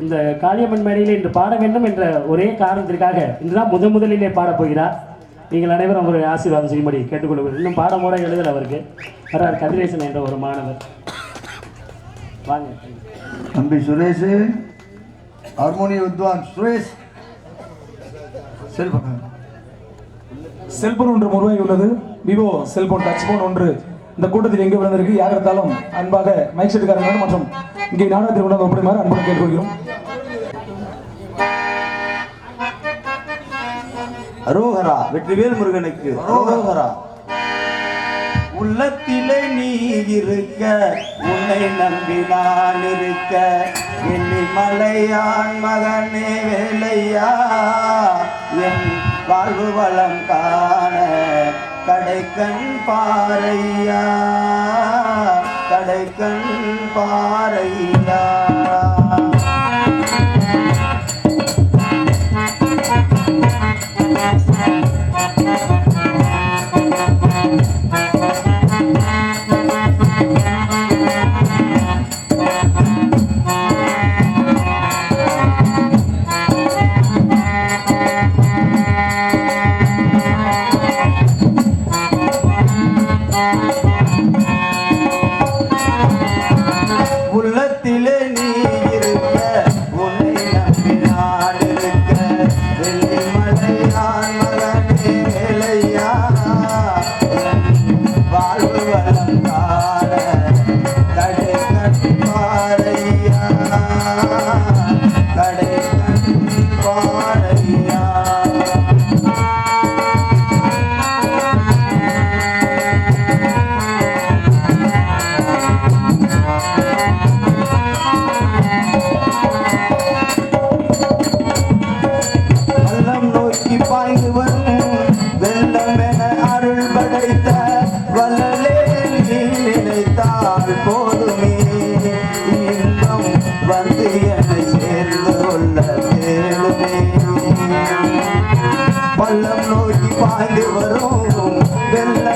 இந்த காளியம்மன் மேடையில் இன்று பாட வேண்டும் என்ற ஒரே காரணத்திற்காக இன்றுதான் முதன் முதலிலே பாடப் போகிறார். நீங்கள் அனைவரும் ஒரு ஆசீர்வாதம் செய்யும்படி கேட்டுக்கொள்கிறேன். இன்னும் பாடமோட எழுதல் அவருக்கு. வர்றார் கதிரேசன் என்ற ஒரு மாணவர். வாங்க. தம்பி சுரேஷ் ஹார்மோனிய வித்வான் சுரேஷ். செல்பம் செல்போன் ஒன்று உருவாகி உள்ளது. விவோ செல்போன் டச் போன் ஒன்று. இந்த கூட்டத்தில் எங்கே விழுந்திருக்கு யார் எடுத்தாலும் அன்பாக மைக் செட்டுக்காரங்க மற்றும் இங்கே நாடகத்தில் வந்து ஒப்படைமாறு அன்புடன் கேட்டுக்கொள்கிறோம். அரோகரா வெற்றிவேல் முருகனுக்கு. அரோகரா. உள்ளத்திலே நீ இருக்க உன்னை நம்பி நான் இருக்க. எண்ணி மலையான் மகனே வேலையா? என் வாழ்வு வளம் காண கடைக்கண் பாறையா கடைக்கண் பாறையா பள்ளம் நோக்கி பாய்ந்து வரும். வெள்ள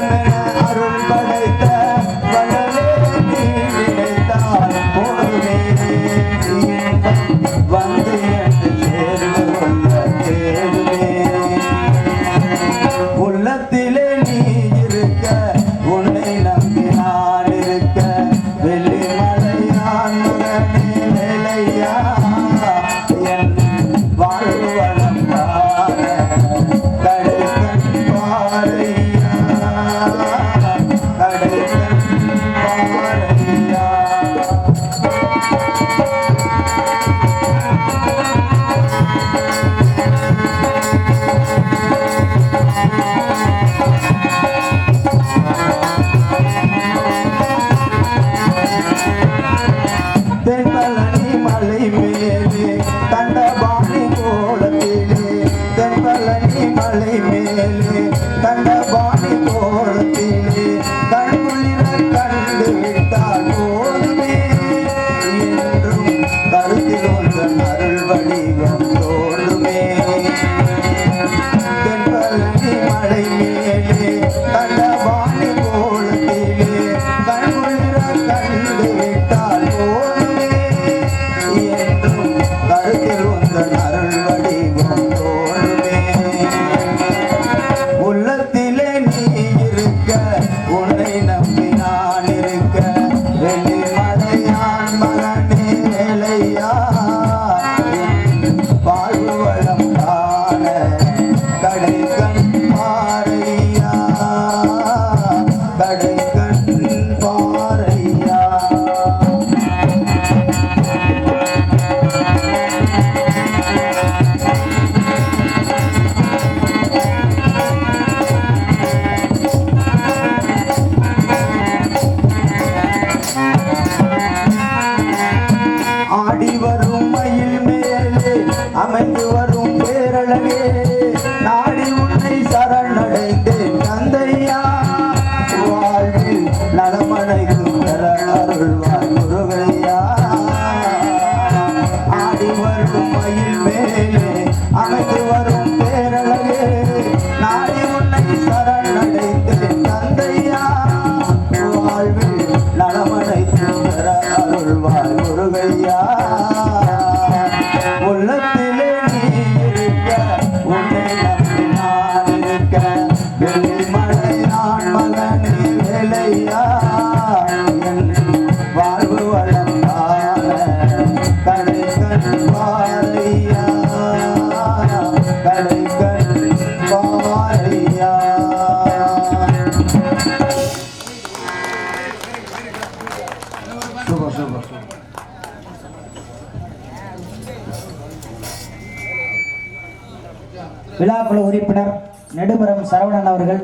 காஞ்சிபுரம் சரவணன் அவர்கள்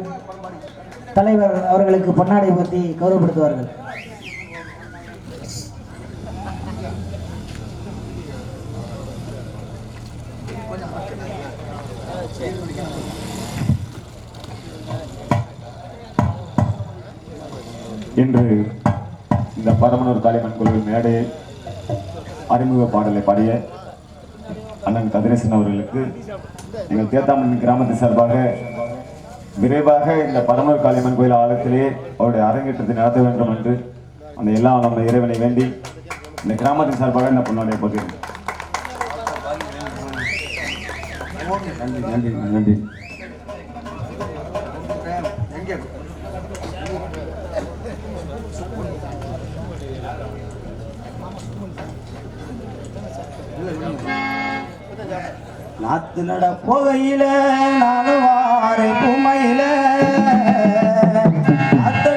தலைவர் அவர்களுக்கு பொன்னாடை பற்றி கௌரவப்படுத்துவார்கள். இன்று இந்த பரமனூர் காளிமன் குழுவின் மேடை அறிமுக பாடலை பாடிய அண்ணன் கதிரேசன் அவர்களுக்கு எங்கள் தேத்தாமன் கிராமத்தின் சார்பாக விரைவாக இந்த பரமூர் காளியம்மன் கோயில் ஆலயத்திலே அவருடைய அரங்கேற்றத்தை நடத்த வேண்டும் என்று அந்த எல்லா நம்ம இறைவனை வேண்டி இந்த கிராமத்தின் சார்பாக என்ன பொண்ணோடைய பகிர்ந்து நன்றி நன்றி நன்றி. நாத்து நட போகையில நானும் பூமையில. அத்த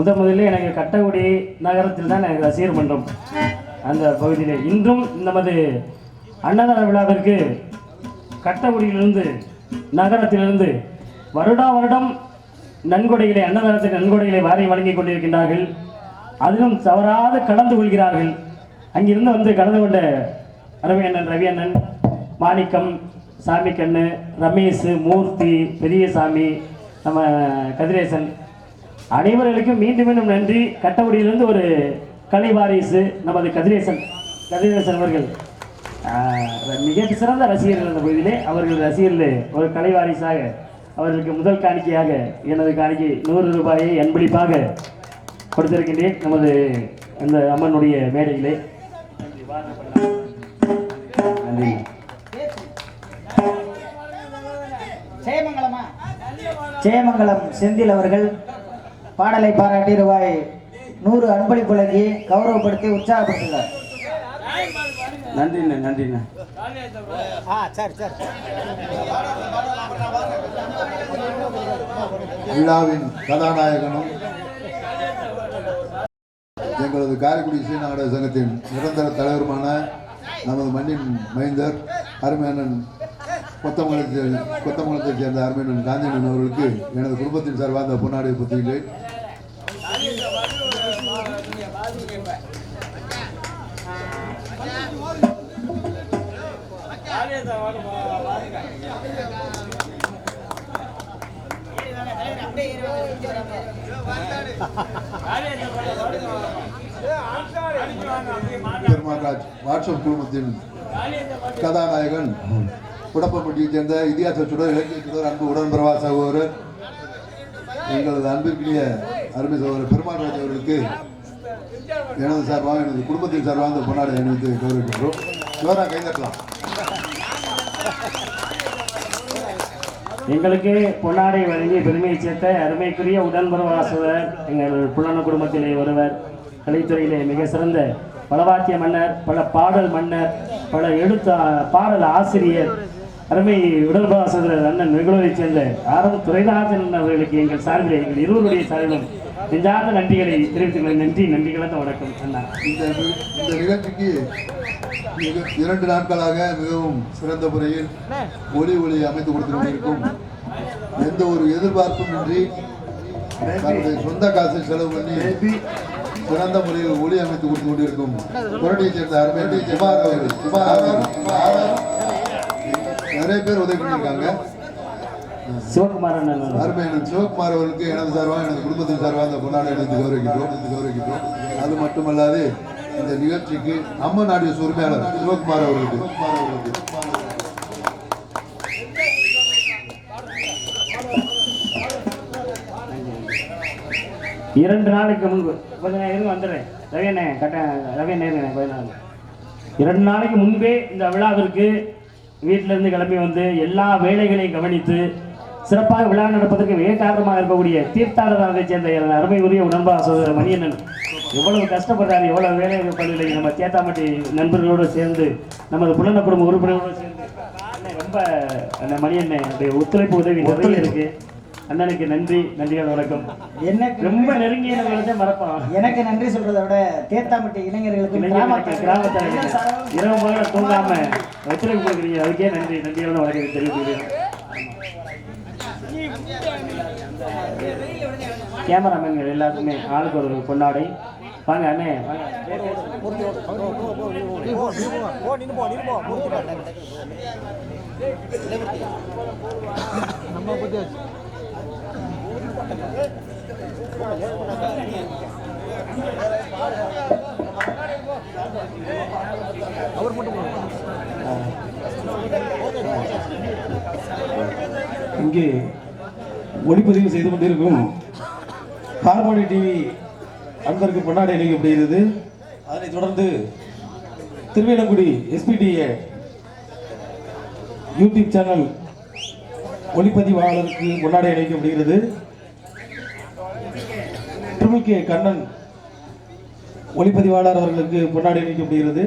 முத முதல்ல எனக்கு கட்டகுடி நகரத்தில் தான் எனக்கு ரசிகர் மன்றம் அந்த பகுதியில். இன்றும் நமது அன்னதான விழாவிற்கு கட்டகுடியிலிருந்து நகரத்திலிருந்து வருடா வருடம் நன்கொடைகளை அன்னதானத்தின் நன்கொடைகளை வாரி வழங்கி கொண்டிருக்கின்றார்கள். அதிலும் தவறாது கலந்து கொள்கிறார்கள். அங்கிருந்து வந்து கலந்து கொண்ட ரவி அண்ணன் ரவி அண்ணன் மாணிக்கம் சாமிக்கண்ணு கண்ணு ரமேஷ் மூர்த்தி பெரியசாமி நம்ம கதிரேசன் அனைவர்களுக்கும் மீண்டும் மீண்டும் நன்றி. கட்டக்குடியிலிருந்து ஒரு கலை வாரிசு நமது கதிரேசன் கதிரேசன் அவர்கள். மிக சிறந்த ரசிகர்கள் அந்த பகுதியிலே. அவர்கள் ரசிகர்கள் ஒரு கலை வாரிசாக அவர்களுக்கு முதல் காணிக்கையாக எனது காணிக்கை நூறு ரூபாயை அன்பளிப்பாக கொடுத்திருக்கின்றேன் நமது அந்த அம்மனுடைய மேடையிலே. நன்றி. ஜெயமங்கலம் செந்தில் அவர்கள். பாடலை பாராட்டி ரூபாய் நூறு அன்பளிப்பு வழங்கி கௌரவப்படுத்தி உற்சாகப்படுத்தினார் நன்றிண்ணே நன்றிண்ணே. விழாவின் கதாநாயகனும் எங்களது காரைக்குடி நாடக சங்கத்தின் நிரந்தர தலைவருமான நமது மண்ணின் மைந்தர் அருமையண்ணன் கொத்தமங்கலத்தை கொத்தமங்கலத்தைச் சேர்ந்த அருமையண்ணன் காந்தியண்ணன் அவர்களுக்கு எனது குடும்பத்தின் சார்பாக அந்த பொன்னாடை புத்துகிறேன் பெருமாள்ராஜ் வாட்ஸ்அப் குழுமத்தின் கதாநாயகன் குடப்பட்டியை சேர்ந்த இதிகாச சுடர் இலக்கிய சுடர் அன்பு உடன்பிரவா சகோதரர் எங்களது அன்பிற்குரிய அருமை சகோதரர் பெருமாள்ராஜ் அவர்களுக்கு எனது சார்பாக எனது குடும்பத்தின் சார்பாக இந்த பொன்னாடை அணிவித்து கௌரவிக்கின்றோம். ஜோரா கைதட்டலாம். எங்களுக்கு பொன்னாடை வழங்கி பெருமையை சேர்த்த அருமைக்குரிய உடன்புறவாசுவர் எங்கள் புலன குடும்பத்திலே ஒருவர் கலைத்துறையிலே மிக சிறந்த பலவாத்திய மன்னர் பல பாடல் மன்னர் பல எழுத்து பாடல் ஆசிரியர் அருமை உடல்பாசகர் அண்ணன் நிகழ்வைச் சேர்ந்த ஆரம்ப துறைநாதன் அவர்களுக்கு எங்கள் சார்பிலே எங்கள் இருவருடைய சார்பிலும் நெஞ்சார்ந்த நன்றிகளை தெரிவித்துக்கிறேன் நன்றி நன்றி வணக்கம் அண்ணா. இந்த இந்த நிகழ்ச்சிக்கு இரண்டு நாட்களாக மிகவும் சிறந்த முறையில் ஒளி ஒளி அமைத்து கொடுத்து கொண்டிருக்கும் எந்த ஒரு எதிர்பார்ப்பும் இன்றி தன்னுடைய சொந்த காசை செலவு பண்ணி சிறந்த முறையில் ஒளி அமைத்து கொடுத்து கொண்டிருக்கும் புரட்டியை சேர்ந்த அருமை குமார் அவர்கள். குமார் அவர்கள். நிறைய பேர் உதவி பண்ணியிருக்காங்க. சிவகுமார் அண்ணன் அவர்கள். அருமையான சிவகுமார் அவர்களுக்கு எனது சார்பாக எனது குடும்பத்தின் சார்பாக அந்த பொன்னாடை எடுத்து கௌரவிக்கின்றோம். எடுத்து கௌரவிக்கின்றோம். அது மட்டுமல்லாது இந்த நிகழ்ச்சிக்கு அம்மன் ஆடியோ உரிமையாளர் சிவகுமார் அவர்களுக்கு. சிவகுமார் அவர்களுக்கு இரண்டு நாளைக்கு முன்பு கொஞ்ச நேரம் வந்துடுறேன். ரவியண்ணே கட்ட ரவியண்ணே கொஞ்ச நாள் இரண்டு நாளைக்கு முன்பே இந்த விழாவிற்கு வீட்டில இருந்து கிளம்பி வந்து எல்லா வேலைகளையும் கவனித்து சிறப்பாக விழா நடப்பதற்கு மிக காரணமாக இருக்கக்கூடிய தீர்த்தாளராக சேர்ந்த அருமை உரிய உடன்பா சகோதரர் மணியண்ணன். எவ்வளவு கஷ்டப்படுறாரு எவ்வளவு வேலை பள்ளிகளை நம்ம தேத்தாம்பட்டி நண்பர்களோடு சேர்ந்து நமது புலன குடும்ப உறுப்பினர்களோடு சேர்ந்து. ரொம்ப அந்த மணியண்ணனுடைய ஒத்துழைப்பு உதவி நிறைய இருக்கு. அண்ணனுக்கு நன்றி நன்றிகள் வணக்கம். எனக்கு ரொம்ப நெருங்கிய நிலையில மறப்பான் எனக்கு நன்றி சொல்றதை விட தேத்தாம்பட்டி இளைஞர்களுக்கும் இளைஞர்களுக்கு கிராமத்து கிராமத்தில் இரவு பகல தூங்காம ஒத்துழைப்பு கொடுக்குறீங்க அதுக்கே நன்றி நன்றியோட வணக்கம் தெரிவித்துக்கிறேன் கேமராமேன்கள் எல்லாருக்குமே ஆளுக்கு ஒரு கொண்டாடை வாங்க அண்ணே. அவர் மட்டும் இங்கே ஒளிப்பதிவு செய்து கொண்டிருக்கும் ஹார்மோனி டிவி அன்பருக்கு பொன்னாடை அணிவிக்கப்படுகிறது அதனைத் தொடர்ந்து திருவேலங்குடி எஸ்பிடிஏ யூடியூப் சேனல் ஒளிப்பதிவாளருக்கு பொன்னாடை அணிவிக்கப்படுகிறது ட்ரிபிள் கே கண்ணன் ஒளிப்பதிவாளர் அவர்களுக்கு பொன்னாடை அணிவிக்கப்படுகிறது